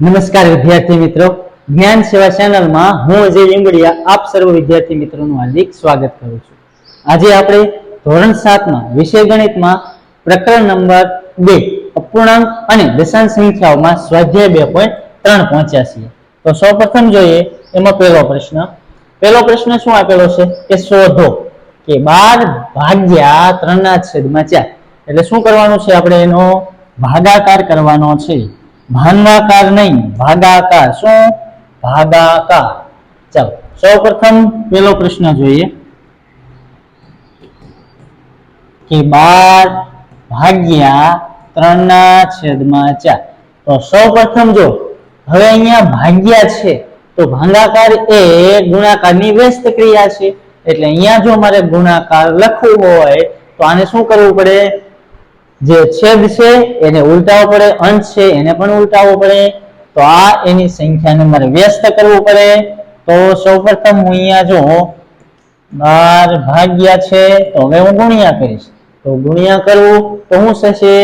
નમસ્કાર વિદ્યાર્થી મિત્રો. જ્ઞાન સેવા ચેનલમાં હું અજય લીંબડિયા, આપ સર્વ વિદ્યાર્થી મિત્રોનું હાર્દિક સ્વાગત કરું છું. આજે આપણે ધોરણ સાતમાં વિષય ગણિતમાં પ્રકરણ નંબર બે, અપૂર્ણાંક અને દશાંશ સંખ્યાઓમાં સ્વાધ્યાય બે પોઈન્ટ ત્રણ પહોંચ્યા છીએ. તો સૌપ્રથમ જોઈએ એમાં પહેલો પ્રશ્ન. પહેલો પ્રશ્ન શું આપેલો છે? કે શોધો કે બાર ભાગ્યા ત્રણના છેદમાં ચાર. એટલે શું કરવાનું છે આપણે એનો ભાગાકાર કરવાનો છે? ભાગાકાર નહીં, ભાગાકાર. શું? ભાગાકાર. ચાલો, સૌપ્રથમ પેલો પ્રશ્ન જોઈએ. કે બાર ભાગ્યા ત્રણના છેદમાં ચાર. તો સૌપ્રથમ જો, હવે અહીંયા ભાગ્યા છે, તો ભાગાકાર એ ગુણાકારની વ્યસ્ત ક્રિયા છે. એટલે અહીંયા જો મારે ગુણાકાર લખવું હોય, તો આને શું કરવું પડે? જે છેદ છે, એને ઉલટાવવો પડે, અંશ છે, એને પણ ઉલટાવવો પડે. તો આ એની સંખ્યાને મારે વ્યસ્ત કરવું પડે. તો સૌપ્રથમ હું અહીંયા જો બાર ભાગ્યા છે, તો હવે હું ગુણ્યા કરીશ. તો ગુણ્યા કરવું તો શું થશે?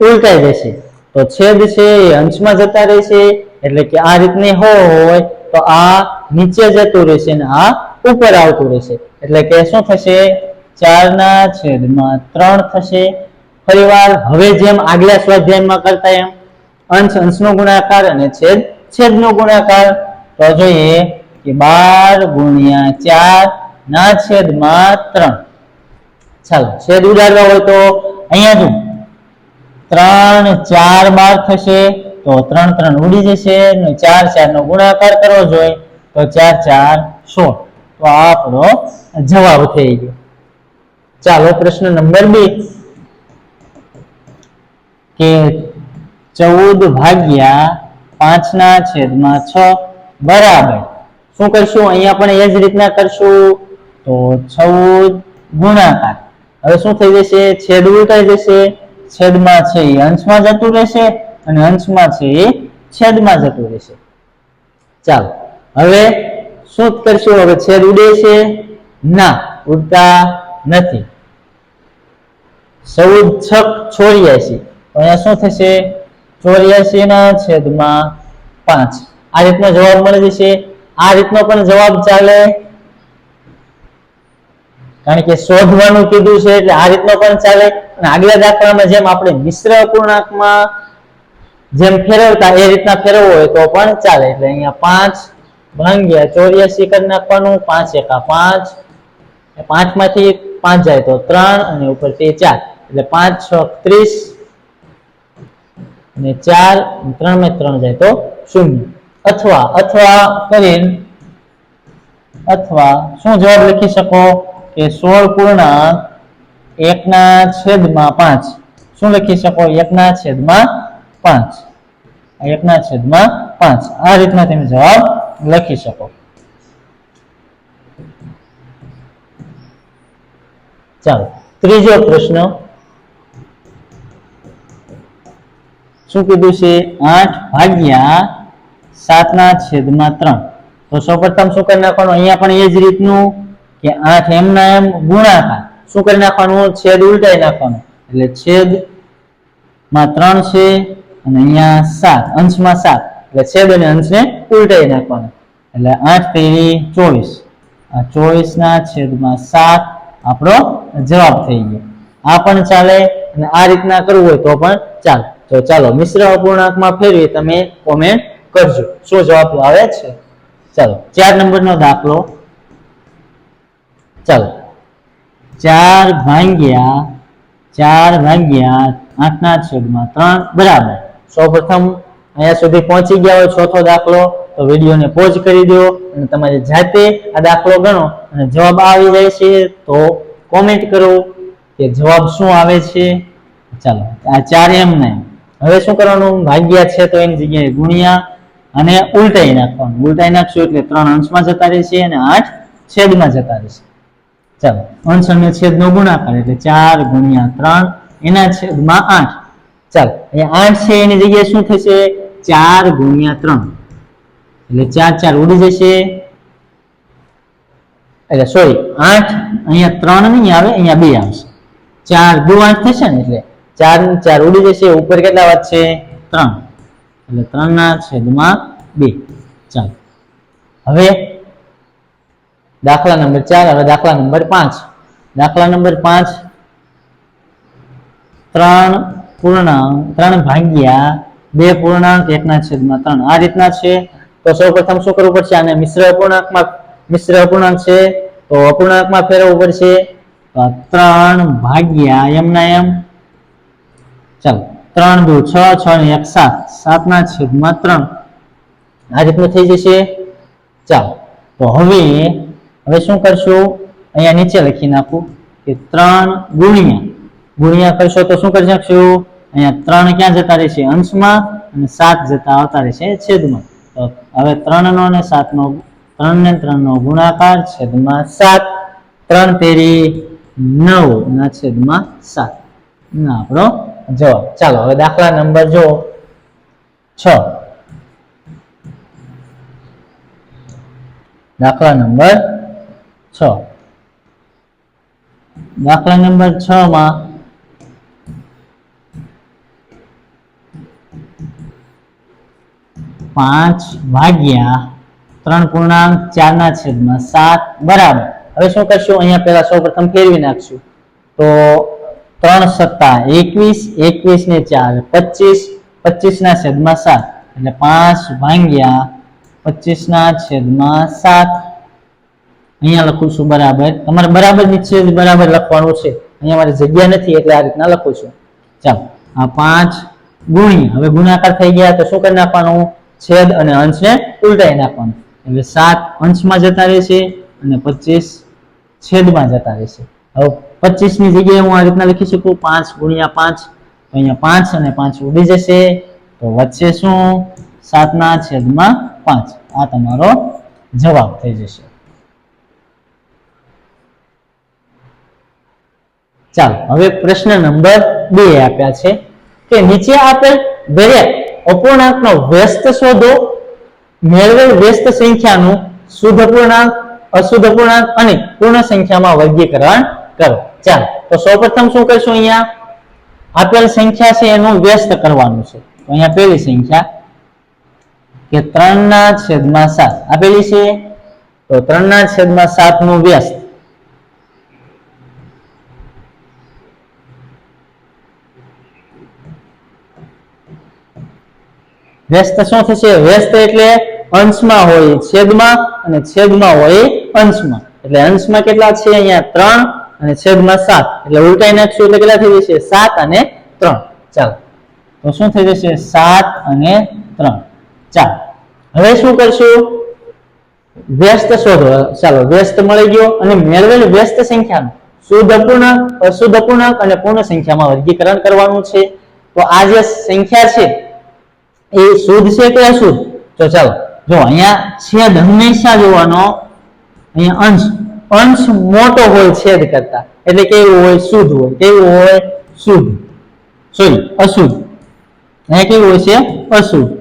ઉલટાઈ જશે તો છેદ છે, એ અંશમાં જતા રહેશે. એટલે કે આ રીતની હોય, તો આ નીચે જતું રહેશે ને આ ઉપર આવતું રહેશે. એટલે કે શું થશે? ચારના છેદમાં ત્રણ થશે. ફરીવાર હવે જેમ આગલા સ્વાધ્યાયમાં કરતા એમ અંશ અંશનો ગુણાકાર અને છેદ છેદનો ગુણાકાર. તો જોઈએ કે બાર ગુણ્યા ચાર ના છેદમાં ત્રણ ચાલો, છેદ ઉડાડવા હોય તો અહીંયા જો ત્રણ ચાર બાર થશે તો ત્રણ ત્રણ ઉડી જશે ચાર ચાર નો ગુણાકાર કરવો જોઈએ તો ચાર ચાર સોળ. તો આપણો જવાબ થઈ ગયો. ચાલો, પ્રશ્ન નંબર બે. કે ચૌદ ભાગ્યા પાંચના છેદમાં છ બરાબર. શું કરશું? અહીંયા પણ એ જ રીતના કરશું. તો ચૌદ ગુણાકાર. હવે શું થઈ જશે? છેદ ઉલટાઈ જશે. છેદમાં છે એ અંશમાં જતું રહેશે અને અંશમાં છે એ છેદમાં જતું રહેશે. ચાલો, હવે શું કરશું? હવે છેદ ઉડે છે. ના, ઉડતા નથી. ચૌદ છક તો અહીંયા શું થશે? ચોર્યાસી ના છેદમાં પાંચ. આ રીતનો જવાબ મળી જશે. આ રીતનો પણ જવાબ ચાલે. કારણ કે શોધવાનું કીધું છે એટલે આ રીતનો પણ ચાલે. અને આગલા દાખલામાં જેમ આપણે મિશ્ર અપૂર્ણાંકમાં જેમ ફેરવતા એ રીતના ફેરવવો હોય તો પણ ચાલે. એટલે અહીંયા પાંચ ભાંગ્યા ચોર્યાસી કરી નાખવાનું, પાંચ એકા પાંચ. પાંચમાંથી પાંચ જાય તો ત્રણ અને ઉપરથી ચાર. એટલે પાંચ, છ, ત્રીસ. અને ચાર ત્રણમાં ત્રણ જાય તો શૂન્ય. અથવા અથવા કરી અથવા શું જવાબ લખી શકો કે સોળ પૂર્ણાંક એકના છેદમાં પાંચ? શું લખી શકો? એકના છેદમાં પાંચ. એકના છેદમાં પાંચ. આ રીતના તમે જવાબ લખી શકો. ચાલો. ત્રીજો પ્રશ્ન. શું કીધું છે? આઠ ભાગ્યા સાતના છેદમાં ત્રણ. તો સૌપ્રથમ શું કરી નાખવાનું? અહીંયા પણ એ જ રીતનું કે આઠ એમના એમ ગુણાકાર. શું કરી નાખવાનું? છેદ ઉલટાઈ નાખવાનું. એટલે છેદમાં ત્રણ છે અને અહીંયા સાત, અંશમાં સાત. એટલે છેદ અને અંશને ઉલટાઈ નાખવાનું. એટલે આઠ તેરી ચોવીસ. આ ચોવીસ ના છેદમાં સાત આપણો જવાબ થઈ ગયો. આ પણ ચાલે અને આ રીતના કરવું હોય તો પણ ચાલે. તો ચાલો, મિશ્ર અપૂર્ણાંકમાં ફેરવી તમે કોમેન્ટ કરજો. શું જવાબ આવે છે? ચાલો, ચાર નંબરનો દાખલો. ચાલો, ચાર ભાંગ્યા ચાર ભાગ્યા આઠના છેદમાં ત્રણ, બરાબર. સૌપ્રથમ અહીંયા સુધી પહોંચી ગયા હોય ચોથો દાખલો, તો વિડીયોને પોઝ કરી દો અને તમારે જાતે આ દાખલો ગણો અને જવાબ આવી જાય છે, તો કોમેન્ટ કરો કે જવાબ શું આવે છે? ચાલો, આ ચાર એમ નહીં હવે શું કરવાનું? ભાગ્યા છે તો એની જગ્યાએ ગુણ્યા અને ઉલટાઈ નાખવાનું. ઉલટાઈ નાખશું એટલે ત્રણ અંશમાં જતા રહેશે અને આઠ છેદમાં જતા રહેશે. ચાલો, અંશ અને છેદનો ગુણાકાર એટલે ચાર ગુણ્યા ત્રણ, એના છેદમાં આઠ. ચાલો અહીંયા આઠ છે, એની જગ્યાએ શું થશે? ચાર ગુણ્યા ત્રણ. એટલે ચાર ચાર ઉડી જશે. એટલે સોરી આઠ અહીંયા ત્રણ નહીં આવે, અહીંયા બે આવશે. ચાર દુ આઠ થશે ને એટલે ચાર ચાર ઉડી જશે, ઉપર કેટલા વધશે? ત્રણ. એટલે ત્રણ ના છેદમાં બે. ચાલો. હવે દાખલા નંબર ચાર, હવે દાખલા નંબર પાંચ. દાખલા નંબર પાંચ. ત્રણ પૂર્ણાંક, ત્રણ ભાગ્યા બે પૂર્ણાંક, એકના છેદમાં ત્રણ. આ રીતના છે. તો સૌ પ્રથમ શું કરવું પડશે? આને મિશ્ર અપૂર્ણાંકમાં, મિશ્ર અપૂર્ણાંક છે. તો અપૂર્ણાંકમાં ફેરવવું પડશે. ત્રણ ભાગ્યા એમના એમ ચાલો. ત્રણ દુ છ છ ને એક, સાત. સાતના છેદમાં ત્રણ. આ રીતનું થઈ જશે. ચાલો. તો હવે હવે શું કરશું? અહીંયા નીચે લખી નાખું કે ત્રણ ગુણ્યા. ગુણ્યા કરશો તો શું કરી નાખશું અહીંયા ત્રણ ક્યાં જતા રહેશે? અંશમાં અને સાત જતા આવતા રહેશે છેદમાં. તો હવે ત્રણ નો અને સાત નો ત્રણ ને ત્રણ નો ગુણાકાર છેદમાં સાત. ત્રણ તેરી નવ ના છેદમાં સાત. આપણો જવાબ ચાલો, હવે દાખલા નંબર જો છ. દાખલા નંબર છ. દાખલા નંબર છ માં પાંચ ભાગ્યા ત્રણ પૂર્ણાંક ચાર ના છેદમાં સાત બરાબર. હવે શું કરશું? અહીંયા પહેલા સૌ પ્રથમ ફેરવી નાખશું. તો ત્રણ સત્તા, એકવીસ એકવીસ ને ચાર, પચીસ પચીસ ના છેદમાં સાત એટલે પાંચ ભાંગ્યા પચીસ ના છેદમાં સાત. અહીંયા લખું છું બરાબર. તમારે બરાબર નીચે બરાબર લખવાનું છે. અહીંયા મારી જગ્યા નથી, એટલે આ રીતના લખું છું. ચાલો, આ પાંચ ગુણી. હવે ગુણાકાર થઈ ગયા તો શું કરી નાખવાનું? છેદ અને અંશને ઉલટાઈ નાખવાનું. એટલે સાત અંશમાં જતા રહેશે અને પચીસ છેદમાં જતા રહેશે. હવે પચીસની જગ્યાએ હું આ રીતના લખી શકું. પાંચ ગુણ્યા પાંચ અહીંયા પાંચ અને પાંચ ઉડી જશે. તો વચ્ચે શું? સાતના છેદમાં પાંચ. આ તમારો જવાબ થઈ જશે. ચાલો, હવે પ્રશ્ન નંબર બે આપ્યા છે કે નીચે આપેલ દરેક અપૂર્ણાંકનો વ્યસ્ત શોધો મેળવેલ વ્યસ્ત સંખ્યાનું શુદ્ધ અપૂર્ણાંક, અશુદ્ધ અપૂર્ણાંક અને પૂર્ણ સંખ્યામાં વર્ગીકરણ કરો. ચાલો, તો સૌપ્રથમ શું કરશું અહીંયા? આપેલ સંખ્યા છે એનું વ્યસ્ત કરવાનું છે. અહીંયા પેલી સંખ્યા કે ત્રણ ના છેદમાં સાત. આપેલી છે? તો ત્રણ ના છેદમાં સાતનું વ્યસ્ત. વ્યસ્ત શું થશે? વ્યસ્ત એટલે અંશમાં હોય છેદમાં અને છેદમાં હોય અંશમાં. એટલે અંશમાં કેટલા છે અહીંયા? ત્રણ અને છેદમાં સાત. એટલે ઉલટાઈ નાખશું એટલે કેટલા થઈ જશે? સાત અને ત્રણ. ચાલો. તો શું થઈ જશે? સાત અને ત્રણ. ચાલો. હવે શું કરશું? વ્યસ્ત શોધો. ચાલો, વ્યસ્ત મળી ગયો અને મેળવેલ વ્યસ્ત સંખ્યાનું શુદ્ધ અપૂર્ણાંક, અશુદ્ધ અપૂર્ણાંક અને પૂર્ણ સંખ્યામાં વર્ગીકરણ કરવાનું છે. તો આ જે સંખ્યા છે, એ શુદ્ધ છે કે અશુદ્ધ? તો ચાલો, જો અહીંયા છેદ હંમેશા જોવાનો અહીંયા અંશ અંશ મોટો હોય છેદ કરતા. એટલે કેવું હોય શુદ્ધ હોય. કેવું હોય શુદ્ધ. સોરી, અશુદ્ધ. અહીંયા કેવું હોય છે? અશુદ્ધ.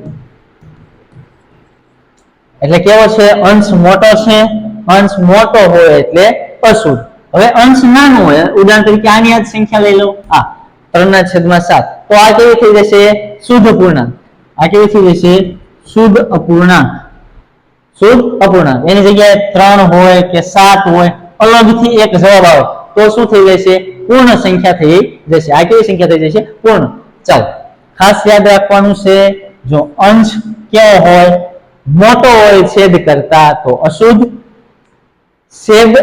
એટલે કેવો છે? અંશ મોટો છે. અંશ મોટો હોય એટલે અશુદ્ધ. હવે અંશ નાનો હોય. ઉદાહરણ તરીકે આની આ સંખ્યા લઈ લો. આ ત્રણ ના છેદમાં સાત. તો આ કેવી થઈ જશે? શુદ્ધ પૂર્ણાંક આ કેવી થઈ જશે? શુદ્ધ અપૂર્ણાંક. શુદ્ધ અપૂર્ણાંક એની જગ્યાએ ત્રણ હોય કે સાત હોય, અલગથી એક જવાબ આવે. તો શું થઈ જશે? પૂર્ણ સંખ્યા થઈ જશે. આ કેવી સંખ્યા થઈ જશે? પૂર્ણ. ચાલો. ખાસ યાદ રાખવાનું છે, જો અંશ કેવો હોય, મોટો હોય, છેદ કરતા, તો અશુદ્ધ. છેદ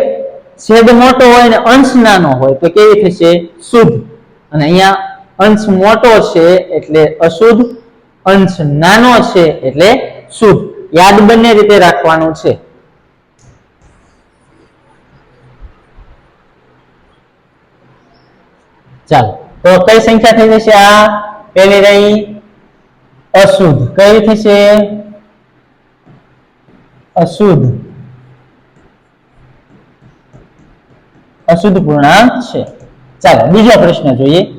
છેદ મોટો હોય ને અંશ નાનો હોય, તો કેવી થશે? શુદ્ધ. અને અહીંયા અંશ મોટો છે એટલે અશુદ્ધ, અંશ નાનો છે એટલે શુદ્ધ. યાદ બંને રીતે રાખવાનું છે. ચાલો, તો કઈ સંખ્યા થઈ જશે આ? પેલી રહી અશુદ્ધ. કઈ થશે? અશુદ્ધ. અશુદ્ધ પૂર્ણાંક છે. ચાલો, બીજો પ્રશ્ન જોઈએ.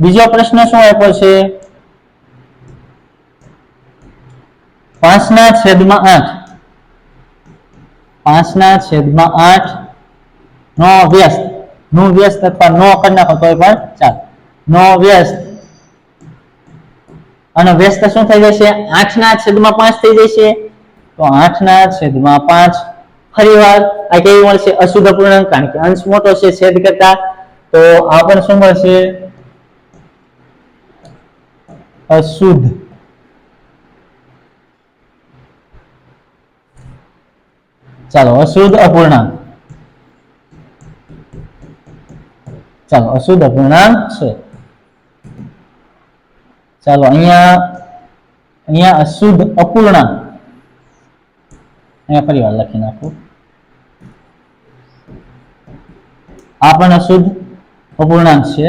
બીજો પ્રશ્ન શું આપ્યો છે? પાંચના છેદમાં આઠ. પાંચના છેદમાં આઠ. નો વ્યસ્ત. નો વ્યસ્ત અથવા નો કરી નાખો તો પણ ચાલ. નો વ્યસ્ત. અને વ્યસ્ત શું થઈ જશે? આઠ ના છેદમાં પાંચ થઈ જશે. તો આઠ ના છેદમાં પાંચ. ફરી વાર આ કેવી મળશે? અશુદ્ધ પૂર્ણાંક. કારણ કે અંશ મોટો છે છેદ કરતા. તો આ પણ શું મળશે? અશુદ્ધ. ચાલો, અશુદ્ધ અપૂર્ણાંક. ચાલો, અશુદ્ધ અપૂર્ણાંક છે. ચાલો, અહીંયા અહીંયા અશુદ્ધ અપૂર્ણાંક. અહીંયા ફરી વાર લખી નાખું. આ પણ અશુદ્ધ અપૂર્ણાંક છે.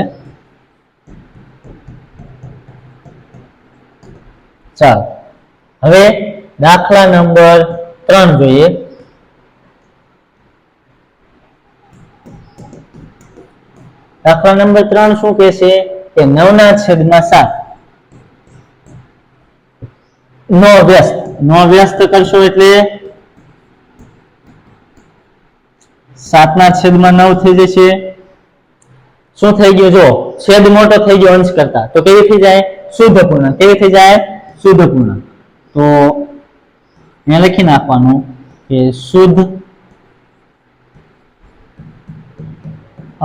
ચાલો, હવે દાખલા નંબર ત્રણ જોઈએ. દાખલા નંબર ત્રણ શું કહે છે કે નવના છેદમાં સાત. નો વ્યસ્ત નો વ્યસ્ત કરશો એટલે સાતના છેદમાં નવ થઈ જશે. શું થઈ ગયું? જો, છેદ મોટો થઈ ગયો અંશ કરતા. તો કેવી થઈ જાય? શુદ્ધ પૂર્ણ કેવી થઈ જાય? શુદ્ધ પૂર્ણ તો અહીંયા લખી નાખવાનું કે શુદ્ધ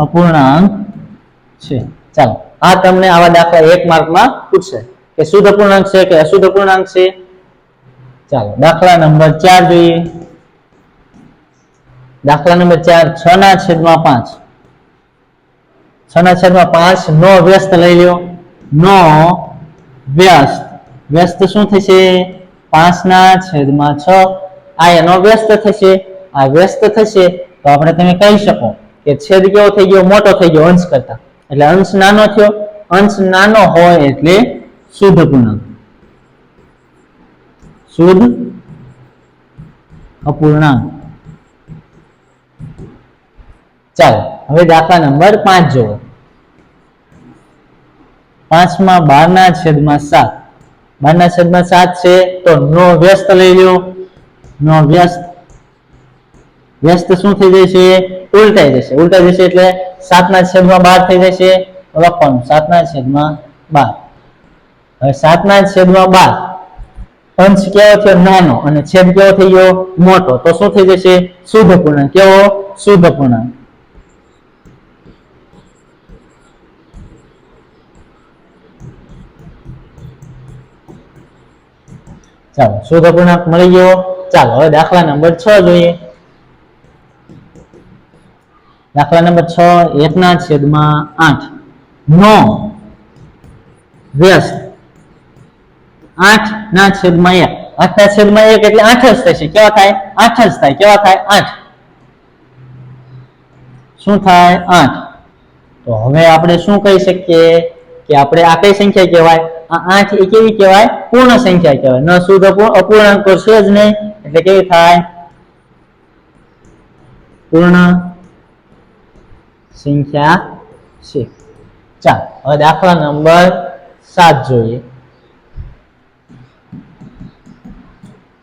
અપૂર્ણાંક છે. ચાલો, આ તમને આવા દાખલા એક માર્કમાં પૂછશે કે શુદ્ધ અપૂર્ણાંક છે કે અશુદ્ધ અપૂર્ણાંક છે? ચાલો, દાખલા નંબર ચાર જોઈએ. દાખલા નંબર ચાર, છ ના છેદમાં પાંચ. છ ના છેદમાં પાંચ, નો વ્યસ્ત લઈ લ્યો. નો વ્યસ્ત. વ્યસ્ત શું થશે? પાંચ ના છેદમાં છ. આ એનો વ્યસ્ત થશે, આ વ્યસ્ત થશે. તો આપણે તમે કહી શકો કે છેદ કેવો થઈ ગયો? મોટો થઈ ગયો, અંશ કરતા. એટલે અંશ નાનો થયો. અંશ નાનો હોય એટલે શુદ્ધ પૂર્ણાંક. શુદ્ધ અપૂર્ણાંક. ચાલો, હવે દાખલા નંબર પાંચ જુઓ પાંચમાં બારના છેદમાં સાત. બારના છેદમાં સાત છે તો નો વ્યસ્ત લઈ લ્યો. નો વ્યસ્ત. વ્યસ્ત શું થઈ જશે? ઉલટાઈ જશે. ઉલટાઈ જશે એટલે સાતના છેદમાં બાર થઈ જશે. લખવાનું. સાતના છેદમાં બાર. હવે સાતના છેદમાં બાર. અંશ કેવો થયો? નાનો. અને છેદ કેવો થઈ ગયો? મોટો. તો શું થઈ જશે? શુદ્ધ પૂર્ણાંક. કેવો? શુદ્ધ પૂર્ણાંક. ચાલો. શુદ્ધ પૂર્ણાંક મળી ગયો. ચાલો. હવે દાખલા નંબર છ જોઈએ. દાખલા નંબર છ, એકના છેદમાં આઠ. નો. વ્યસ્ત. આઠ ના છેદમાં એક. આઠ ના છેદમાં એક એટલે આઠ જ થશે. કેવા થાય? આઠ જ થાય. કેવા થાય? આઠ. શું થાય? આઠ. તો હવે આપણે શું કહી શકીએ કે આપણે આ કઈ સંખ્યા કહેવાય? આ આઠ એ કેવી કહેવાય? પૂર્ણ સંખ્યા કહેવાય. ન શુદ્ધ, અપૂ- અપૂર્ણાંક તો છે જ નહીં. એટલે કેવી થાય? પૂર્ણ સંખ્યા છે. ચાલો, હવે દાખલા નંબર સાત જોઈએ.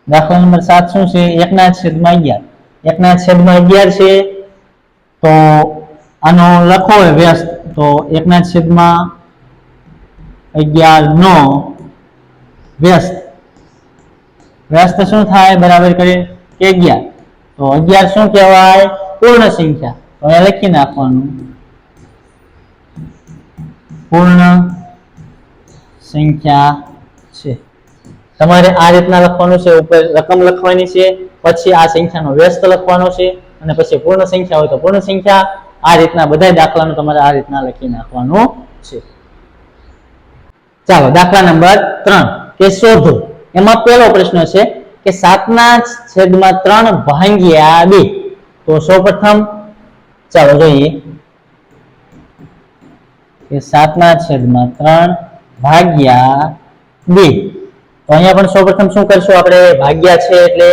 દાખલા નંબર સાત શું છે? એકના છેદમાં અગિયાર. એકના છેદમાં અગિયાર છે, તો આનો લખો હોય વ્યસ્ત. તો એકના છેદમાં અગિયાર નો વ્યસ્ત. વ્યસ્ત શું થાય? બરાબર કરી કે અગિયાર. તો અગિયાર શું કહેવાય? પૂર્ણ સંખ્યા. અહીંયા લખી નાખવાનું. પૂર્ણ સંખ્યા છે. તમારે આ રીતના લખવાનું છે, ઉપર રકમ લખવાની છે, પછી આ સંખ્યાનો વ્યસ્ત લખવાનો છે, અને પછી પૂર્ણ સંખ્યા હોય તો પૂર્ણ સંખ્યા. આ રીતના બધા દાખલાનું તમારે આ રીતના લખી નાખવાનું છે. ચાલો, દાખલા નંબર ત્રણ. કે શોધો. એમાં પહેલો પ્રશ્ન છે કે સાતના છેદમાં ત્રણ ભાંગ્યા બે. તો સૌપ્રથમ ચાલો જોઈએ. કે સાતના છેદમાં ત્રણ ભાગ્યા બે. તો અહીંયા પણ સૌપ્રથમ શું કરશું આપણે? ભાગ્યા છે એટલે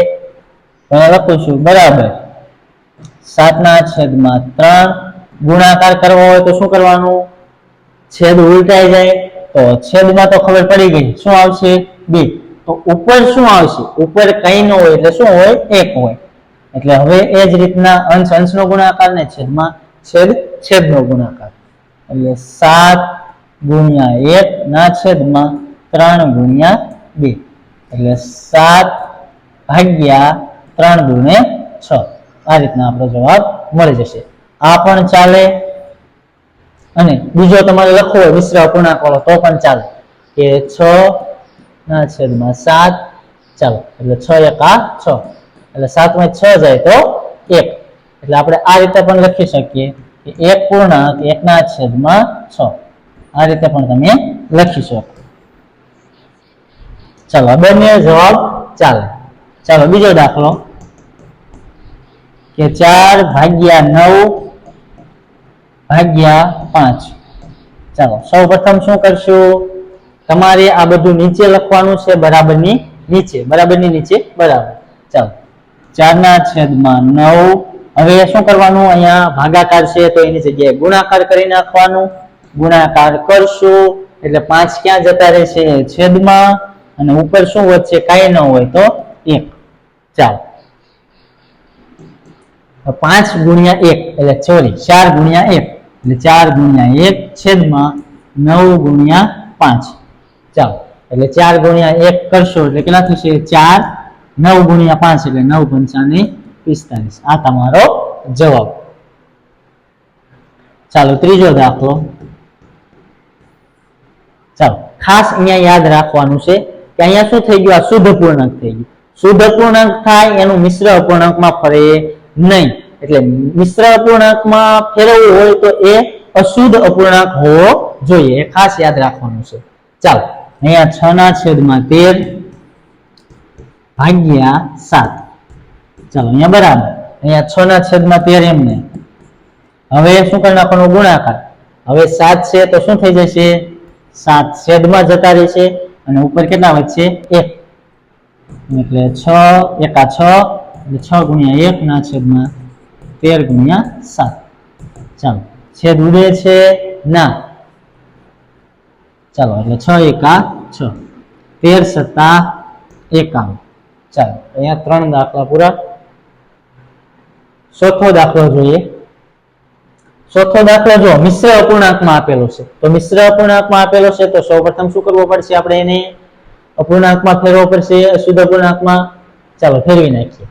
અહીંયા છું બરાબર. સાતના છેદમાં ત્રણ. ગુણાકાર કરવો હોય તો શું કરવાનું? છેદ ઉલટાઈ જાય. તો છેદમાં તો ખબર પડી ગઈ. શું આવશે? બે. તો ઉપર શું આવશે? ઉપર કઈ ન હોય એટલે શું હોય? એક હોય. એટલે હવે એ જ રીતના અંશ, અંશનો ગુણાકાર ને છેદમાં છેદ, છેદનો ગુણાકાર. એટલે સાત ગુણ્યા એક ના છેદમાં ત્રણ ગુણ્યા બે. એટલે સાત ભાગ્યા ત્રણ ગુણે છ. આ રીતના આપણો જવાબ મળી જશે. આ પણ ચાલે. અને બીજો તમારે લખવો હોય, મિશ્ર પૂર્ણાંક વાળો, તો પણ ચાલે. કે છ ના છેદમાં સાત ચાલો. એટલે છ એકા છ. એટલે સાતમાં છ જાય તો એક. એટલે આપણે આ રીતે પણ લખી શકીએ કે એક પૂર્ણાંક એકના છેદમાં છ. આ રીતે પણ તમે લખી શકો. ચાલો બંને જવાબ ચાલે. ચાલો, બીજો દાખલો. કે ચાર ભાગ્યા નવ ભાગ્યા પાંચ. ચાલો, સૌ પ્રથમ શું કરશું? તમારે આ બધું નીચે લખવાનું છે બરાબરની નીચે બરાબરની નીચે બરાબર. ચાલો ચારના છેદમાં નવ. હવે શું કરવાનું? અહીંયા ભાગાકાર છે તો એની જગ્યાએ ગુણાકાર કરી નાખવાનું. ગુણાકાર કરશું એટલે પાંચ ક્યાં જતા રહેશે? છેદમાં. અને ઉપર શું વધશે? કાંઈ ન હોય તો એક. ચાલો. પાંચ ગુણ્યા એક. એટલે સોરી, ચાર ગુણ્યા એક. એટલે ચાર ગુણ્યા એક છેદમાં નવ ગુણ્યા પાંચ. ચાલો. એટલે ચાર ગુણ્યા એક કરશો એટલે કેટલા થશે? ચાર. નવ ગુણ્યા પાંચ એટલે નવ પંચાને પિસ્તાલીસ. આ તમારો જવાબ. ચાલો, ત્રીજો દાખલો. ચાલો, ખાસ અહીંયા યાદ રાખવાનું છે કે અહીંયા શું થઈ ગયું? આ શુદ્ધ પૂર્ણાંક થઈ ગયું. શુદ્ધ અપૂર્ણાંક થાય, એનું મિશ્ર અપૂર્ણાંકમાં ફરે નહીં. એટલે મિશ્ર અપૂર્ણાંકમાં ફેરવવું હોય તો એ અશુદ્ધ અપૂર્ણાંક હોવો જોઈએ. એ ખાસ યાદ રાખવાનું છે. ચાલો, અહીંયા છ ના છેદમાં તેર. ભાગ્યા સાત. ચાલો, અહીંયા બરાબર. અહીંયા છ ના છેદમાં તેર એમને. હવે શું કરી નાખવાનો? ગુણાકાર. હવે સાત છે તો શું થઈ જશે? સાત છેદમાં જતા રહેશે અને ઉપર કેટલા વધશે? એક. એટલે છ, એકા છ, એટલે છ ગુણ્યા એક ના છેદમાં તેર ગુણ્યા સાત. ચાલો, છેદ ઉડે છે ના. ચાલો, એટલે છ, એકા છ. તેર સત્તા એકાવન ચાલો, અહીંયા ત્રણ દાખલા પૂરા. ચોથો દાખલો જોઈએ. ચોથો દાખલો જો મિશ્ર અપૂર્ણાંકમાં આપેલો છે. તો મિશ્ર અપૂર્ણાંકમાં આપેલો છે, તો સૌપ્રથમ શું કરવું પડશે? આપણે એને અપૂર્ણાંકમાં ફેરવો પડશે, અશુદ્ધ અપૂર્ણાંકમાં. ચાલો, ફેરવી નાખીએ.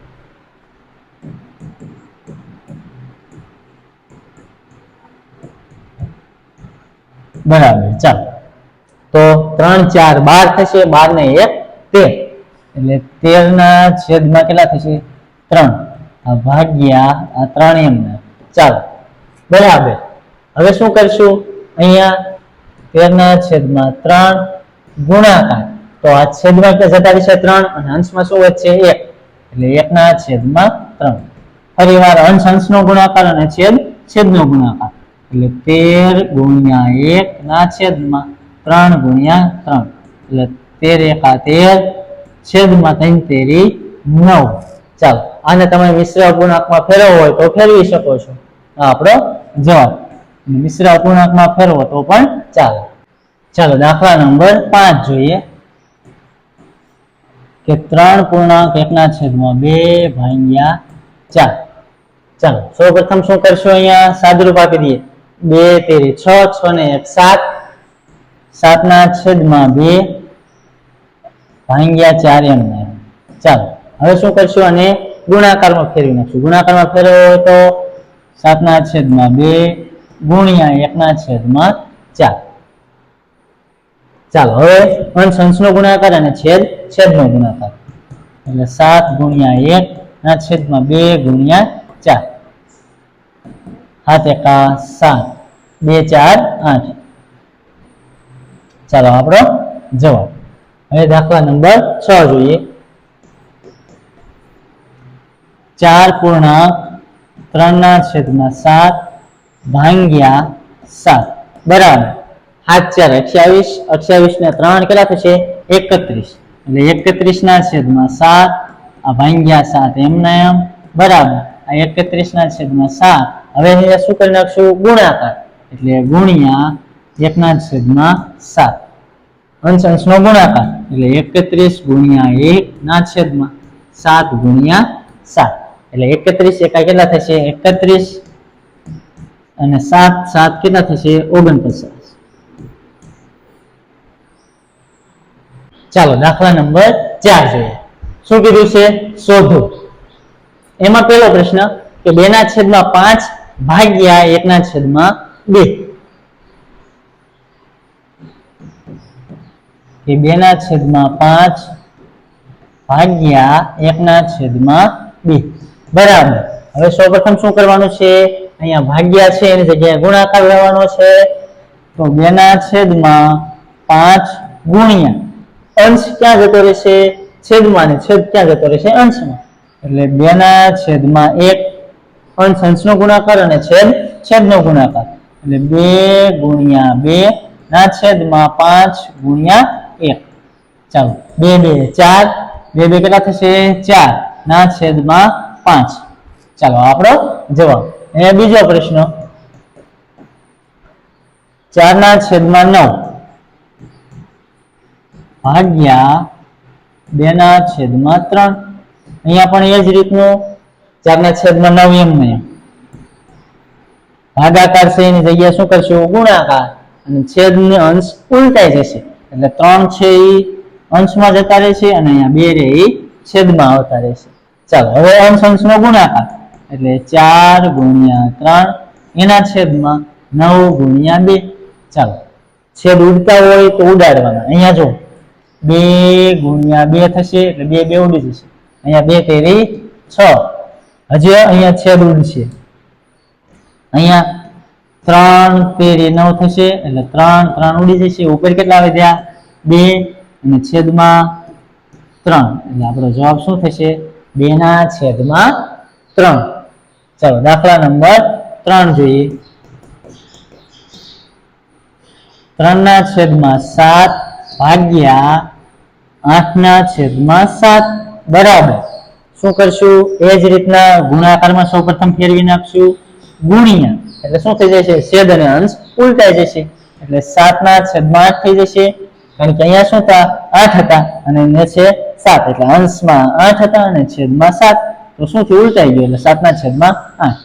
બરાબર, ચાલો. તો ત્રણ ચાર બાર થશે બાર ને એક, તેર. એટલે તેર ના છેદમાં કેટલા થશે? ત્રણ. ભાગ્યા આ ત્રણ એમ ચાલો. બરાબર. હવે શું કરશું? અહીંયા તેર ના છેદમાં ત્રણ ગુણાકાર. તો આ છેદમાં એટલે જતા રહેશે? ત્રણ. અને અંશમાં શું વધશે? એક. એટલે એક ના છેદમાં ત્રણ. ફરી વાર અંશ અંશનો ગુણાકાર અને છેદ છેદનો ગુણાકાર. એટલે તેર ગુણ્યા એક ના છેદમાં ત્રણ ગુણ્યા ત્રણ. એટલે તેર એકા તેર છેદમાં ત્રણ તેરી નવ. ચાલો, આને તમે મિશ્ર અપૂર્ણાંકમાં ફેરવો હોય તો ફેરવી શકો છો. આ આપણો જવાબ. મિશ્ર અપૂર્ણાંકમાં ફેરવો તો પણ ચાલે. ચાલો, દાખલા નંબર પાંચ જોઈએ. કે ત્રણ પૂર્ણાંક એકના છેદમાં બે ભાગ્યા ચાર. ચાલો સૌ પ્રથમ શું કરશો અહીંયા? સાદરૂપ આપી દઈએ. બે તેરી છ છ ને એક સાત. સાતના છેદમાં બે ભાગ્યા ચાર એમ ને ચાલો, હવે શું કરશું અને ગુણાકારમાં ફેરવી નાખશું. ગુણાકારમાં ફેરવો હોય તો સાતના છેદમાં બે ગુણ્યા એકના છેદમાં ચાર. ચાલો, હવે અંશ અંશનો ગુણાકાર અને છેદ, છેદનો ગુણાકાર. એટલે સાત ગુણ્યા એક ના છેદમાં બે ગુણ્યા ચાર. સાત એકા સાત, બે ચાર, આઠ. ચાલો, આપણો જવાબ. હવે દાખલા નંબર છ જોઈએ. ચાર પૂર્ણાંક ત્રણના છેદમાં સાત ભાંગ્યા સાત. બરાબર. સાત ચાર અઠ્યાવીસ અઠ્યાવીસ ને ત્રણ કેટલા થશે? એકત્રીસ. એટલે એકત્રીસ ના છેદમાં સાત, આ ભાંગ્યા સાત એમના એમ. બરાબર. આ એકત્રીસ ના છેદમાં સાત. હવે શું કરી નાખશું? ગુણાકાર. એટલે ગુણ્યા એકના છેદમાં સાત. અંશ નો ગુણાકાર. એટલે એકત્રીસ ગુણ્યા એક ના છેદમાં સાત ગુણ્યા સાત. એટલે એકત્રીસ એકા કેટલા થશે? એકત્રીસ. અને સાત સાત કેટલા થશે? ઓગણપચાસ. ચાલો, દાખલા નંબર ચાર જોઈએ. શું કીધું છે? શોધો. એમાં પહેલો પ્રશ્ન કે બે ના છેદમાં પાંચ ભાગ્યા એક ના છેદમાં બે. કે બે ના છેદમાં પાંચ ભાગ્યા એક ના છેદમાં બે. બરાબર. હવે સૌપ્રથમ શું કરવાનું છે? અહીંયા ભાગ્યા છે, એની જગ્યાએ ગુણાકાર લેવાનો છે. તો બે ના છેદમાં પાંચ ગુણ્યા. અંશ ક્યાં જતો રહેશે? છેદમાં ને છેદ ક્યાં જતો રહેશે? અંશમાં. એટલે બે ના છેદમાં એક અંશ અંશનો ગુણાકાર અને છેદ છેદનો ગુણાકાર. એટલે બે ગુણ્યા બે ના છેદમાં પાંચ ગુણ્યા એક. ચાલો. બે બે, ચાર. બે બે કેટલા થશે? ચાર. ના છેદમાં પાંચ. ચાલો, આપણો જવાબ. એ બીજો પ્રશ્ન. ચાર ના છેદમાં નવ. ભાગ્યા બે ના છેદમાં ત્રણ. અહીંયા પણ એ જ રીતનું. ચાર ના છેદમાં નવ એમ ને. ભાગાકાર છે એની જગ્યાએ શું કરશું? ગુણાકાર. અને છેદ ને અંશ ઉલટાઈ જશે. એટલે ત્રણ છે એ અંશમાં જતા રહેશે અને અહીંયા બે રે એ છેદમાં આવતા રહેશે. ચાલો, હવે અંશ અંશનો ગુણાકાર. એટલે ચાર ગુણ્યા ત્રણ, એના છેદમાં નવ ગુણ્યા બે. ચાલો, છેદ ઉડતા હોય તો ઉડાડવાના. અહીંયા જો, બે ગુણ્યા બે થશે, એટલે બે બે ઉડી જશે. અહીંયા બે તેરી છ. હજી અહીંયા છેદ ઉડશે. અહીંયા ત્રણ તેરી નવ થશે એટલે ત્રણ ત્રણ ઉડી જશે. ઉપર કેટલા આવે ત્યાં બે અને છેદમાં ત્રણ. એટલે આપણો જવાબ શું થશે? બે ના છેદમાં ત્રણ. ચાલો, દાખલા નંબર ત્રણ જોઈએ. ત્રણ ના છેદમાં સાત ભાગ્યા આઠ ના છેદમાં સાત. બરાબર. શું કરશું? એ જ રીતના ગુણાકારમાં સૌપ્રથમ ફેરવી નાખશું. ગુણ્યા એટલે શું થઈ જશે? છેદ અને અંશ ઉલટાઈ જશે. એટલે સાત ના છેદમાં આઠ થઈ જશે. કારણ કે અહીંયા શું હતા? આઠ હતા અને અહીંયા છે સાત. એટલે અંશમાં આઠ હતા અને છેદમાં સાત. તો શું થયું? ઉલટાઈ ગયું. એટલે સાત ના છેદમાં આઠ.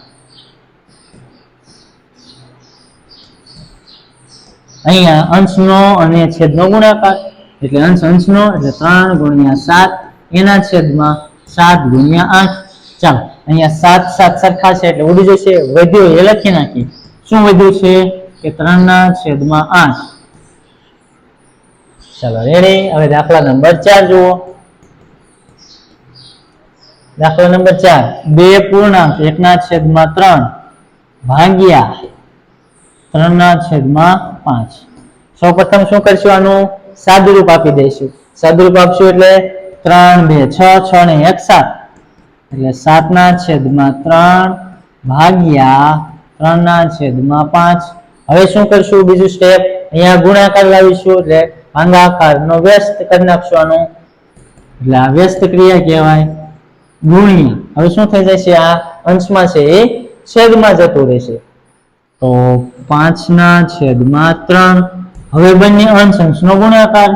અહીંયા અંશનો અને છેદનો ગુણાકાર. એટલે અંશ અંશનો, એટલે ત્રણ ગુણ્યા સાત. એના છેદમાં સાત ગુણ્યા આઠ. ચાલો. અહીંયા સાત સાત સરખા છે એટલે ઉડી જશે વધ્યો, એ લખી નાખી. શું વધ્યું છે? કે ત્રણ ના છેદમાં આઠ. ચાલો રેડી હવે દાખલા નંબર ચાર જુઓ. દાખલા નંબર ચાર. બે પૂર્ણાંક, એકના છેદમાં ત્રણ. ભાગ્યા ત્રણ ના છેદમાં પાંચ. સૌ પ્રથમ શું કરશું આનું? સાદુરૂપ આપી દઈશું. સાદુરૂપ આપશું એટલે ત્રણ, બે, છ છ ને એક, સાત. એટલે સાત ના છેદમાં ત્રણ ભાગ્યા ત્રણ ના છેદમાં પાંચ. હવે શું કરશું? બીજું સ્ટેપ અહીંયા ગુણાકાર લાવીશું એટલે ભાગાકાર નો વ્યસ્ત કરી નાખશું એટલે આ વ્યસ્ત ક્રિયા કહેવાય. ગુણ્યા હવે શું થઈ જશે આ અંશમાં છે એ છેદમાં જતું રહેશે. તો પાંચ ના છેદમાં ત્રણ. હવે બંને અંશ અંશનો ગુણાકાર.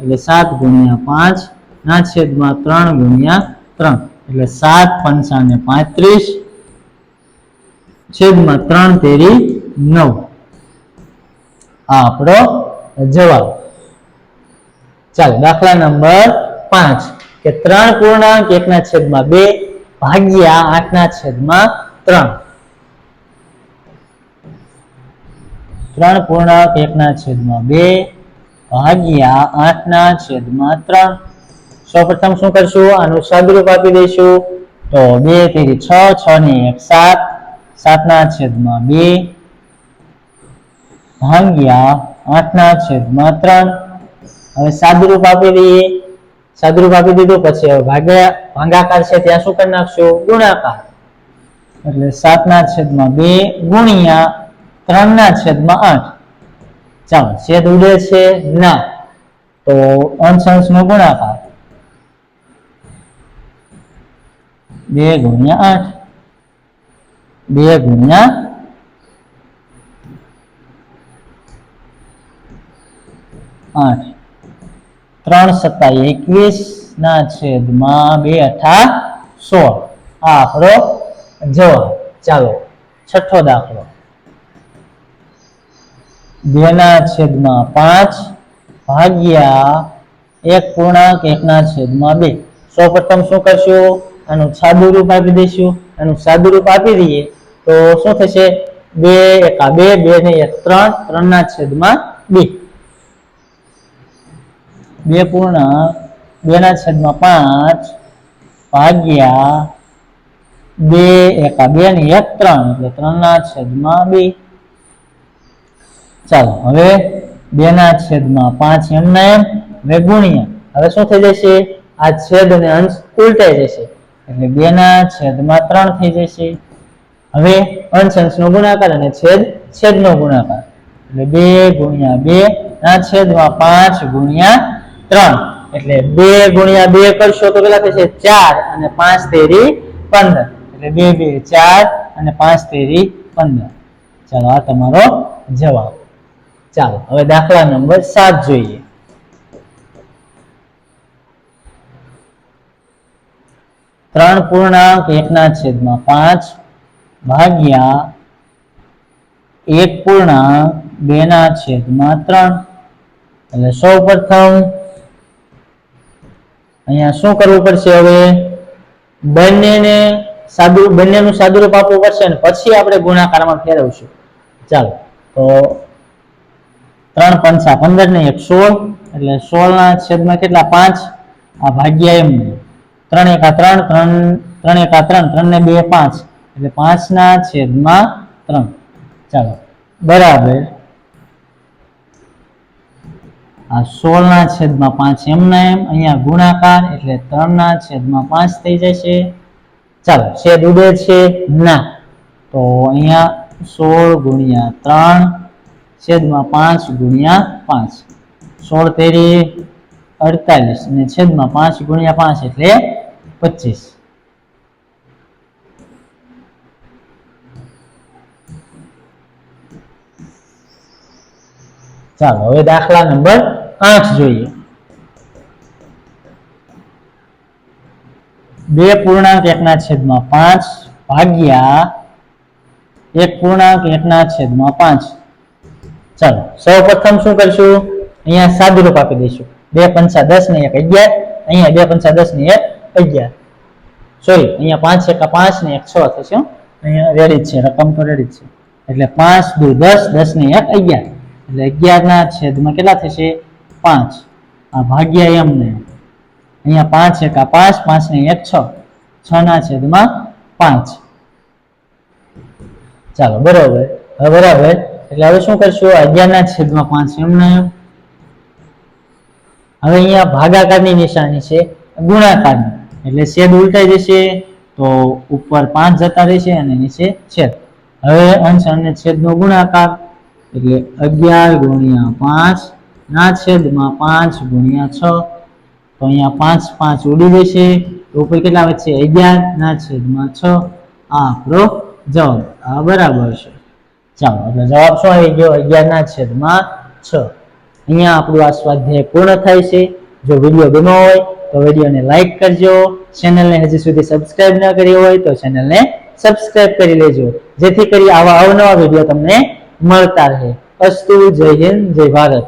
એટલે સાત ગુણ્યા પાંચ. ના છેદમાં ત્રણ ગુણ્યા ત્રણ. એટલે સાત પંચાને પાંત્રીસ, છેદમાં ત્રણ તેરી નવ. આ આપણો જવાબ. ચાલો, દાખલા નંબર પાંચ, કે ત્રણ પૂર્ણાંક એકના છેદમાં બે ભાગ્યા આઠના છેદમાં ત્રણ. ત્રણ પૂર્ણાંક એકના છેદમાં બે ભાગ્યા આઠના છેદમાં ત્રણ. સૌપ્રથમ શું કરશું? આનું સદરૂપ આપી દઈશું. તો બે તેરી છ છ ને એક સાત. સાતના છેદમાં બે. ભાગ્યા આઠના છેદમાં ત્રણ. હવે સાદુરૂપ આપી દઈએ. સાદુરૂપ આપી દીધું, પછી હવે ભાગ્યા, ભાગાકાર છે, ત્યાં શું કરી નાખશું? ગુણાકાર. એટલે સાતના છેદમાં બે ગુણ્યા ત્રણના છેદમાં આઠ. ચાલો, છેદ ઉડે છે, ના. તો અંશ અંશનો ગુણાકાર. બે ગુણ્યા આઠ. બે ગુણ્યા આઠ. ત્રણ સત્તા એકવીસ ના છેદમાં બે અઠા સોળ. આ આપણો જવાબ. ચાલો, છઠ્ઠો દાખલો. બે ના છેદમાં પાંચ ભાગ્યા એક પૂર્ણાંક એકના છેદમાં બે. સૌ પ્રથમ શું કરશું? આનું સાદું રૂપ આપી દઈશું, આનું સાદું રૂપ આપી દઈએ, તો શું થશે? બે એકા, બે બે ને એક, ત્રણ ત્રણ ના છેદમાં બે. બે પૂર્ણ બે ના છેદમાં પાંચ, ભાગ્યા બે એકા, બે ને એક, ત્રણ, એટલે ત્રણ ના છેદમાં બે. ચાલો, હવે બે ના છેદમાં પાંચ એમના એમ, હવે ગુણ્યા. હવે શું થઈ જશે? આ છેદ અને અંશ ઉલટાઈ જશે. એટલે બે ના છેદમાં ત્રણ થઈ જશે. હવે અંશ નો ગુણાકાર અને છેદ છેદ નો ગુણાકાર. એટલે બે ગુણ્યા બે ના છેદમાં પાંચ ગુણ્યા ત્રણ. એટલે બે ગુણ્યા બે કરશો તો કેટલા થશે? ચાર અને પાંચ તેરી પંદર. એટલે બે બે, ચાર અને પાંચ તેરી પંદર. ચાલો, આ તમારો જવાબ. ચાલો, હવે દાખલા નંબર સાત જોઈએ. ત્રણ પૂર્ણાંક એકના છેદમાં પાંચ ભાગ્યા એક પૂર્ણાંક બે ના છેદમાં ત્રણ. એટલે સૌ પ્રથમ અહીંયા શું કરવું પડશે હવે? બંનેને સાદુ બંનેનું સાદુરૂપ આપવું પડશે અને પછી આપણે ગુણાકારમાં ફેરવશું. ચાલો, તો ત્રણ પંચા પંદર ને એક સોળ. એટલે સોળ ના છેદમાં કેટલા? પાંચ. આ ભાગ્યા એમ. ત્રણ એકા ત્રણ ત્રણ ત્રણ એકા ત્રણ ત્રણ ને બે પાંચ. એટલે પાંચ ના છેદમાં ત્રણ. ચાલો. બરાબર. આ સોળ ના છેદમાં પાંચ એમના એમ. અહીંયા ગુણાકાર એટલે ત્રણ ના છેદમાં પાંચ થઈ જશે. ચાલો, છેદ ઉડે છે ના. તો અહીંયા સોળ ગુણ્યા ત્રણ છેદમાં પાંચ ગુણ્યા પાંચ. સોળ તેરી અડતાલીસ અને છેદમાં પાંચ ગુણ્યા પાંચ એટલે પચીસ. ચાલો, હવે દાખલા નંબર આઠ જોઈએ. બે પૂર્ણાંક એકના છેદમાં પાંચ ભાગ્યા એક પૂર્ણાંક એકના છેદમાં પાંચ. ચાલો સૌ પ્રથમ શું કરશું? અહીંયા સાદુરૂપ આપી દઈશું. બે પંચા દસ ને એક અગિયાર, અહીંયા બે પંચા દસ ને એક અગિયાર. સોરી અહીંયા પાંચ એકા પાંચ ને એક છ થશે. અહીંયા રેડી છે, રકમ તો રેડી છે. એટલે પાંચ દુ દસ દસ ને એક, અગિયાર. એટલે અગિયાર ના છેદમાં કેટલા થશે? પાંચ. આ ભાગ્યા એમ ને. અહીંયા પાંચ એકા પાંચ પાંચ ને એક, છ. છ ના છેદમાં પાંચ. ચાલો, બરોબર. હવે બરાબર. એટલે હવે શું કરશું? અગિયાર ના છેદમાં પાંચ એમ હવે અહીંયા ભાગાકારની નિશાની છે, ગુણાકારની. એટલે છેદ ઉલટાઈ જશે તો ઉપર પાંચ જતા રહેશે અને નીચે છેદ. હવે અંશ અને છેદનો ગુણાકાર એટલે અગિયાર ગુણ્યા પાંચ, ના છેદમાં પાંચ ગુણ્યા છ, તો અહીંયા પાંચ પાંચ ઉડી જશે. ઉપર કેટલા વચ્ચે અગિયાર, ના છેદમાં છ. આ આપણો જવાબ. આ બરાબર છે. ચાલો એટલે જવાબ શું આવી ગયો? અગિયાર, ના છેદમાં છ. અહીંયા આપણું આ સ્વાધ્યાય પૂર્ણ થાય છે. જો વીડિયો ગમ્યો હોય તો વિડીયોને લાઈક કરજો. ચેનલને હજી સુધી સબસ્ક્રાઇબ ન કરી હોય તો ચેનલને સબસ્ક્રાઇબ કરી લેજો. જેથી કરી આવા અવનવા વીડિયો તમને મળતા રહે. અસ્તુ જય હિન્દ, જય ભારત.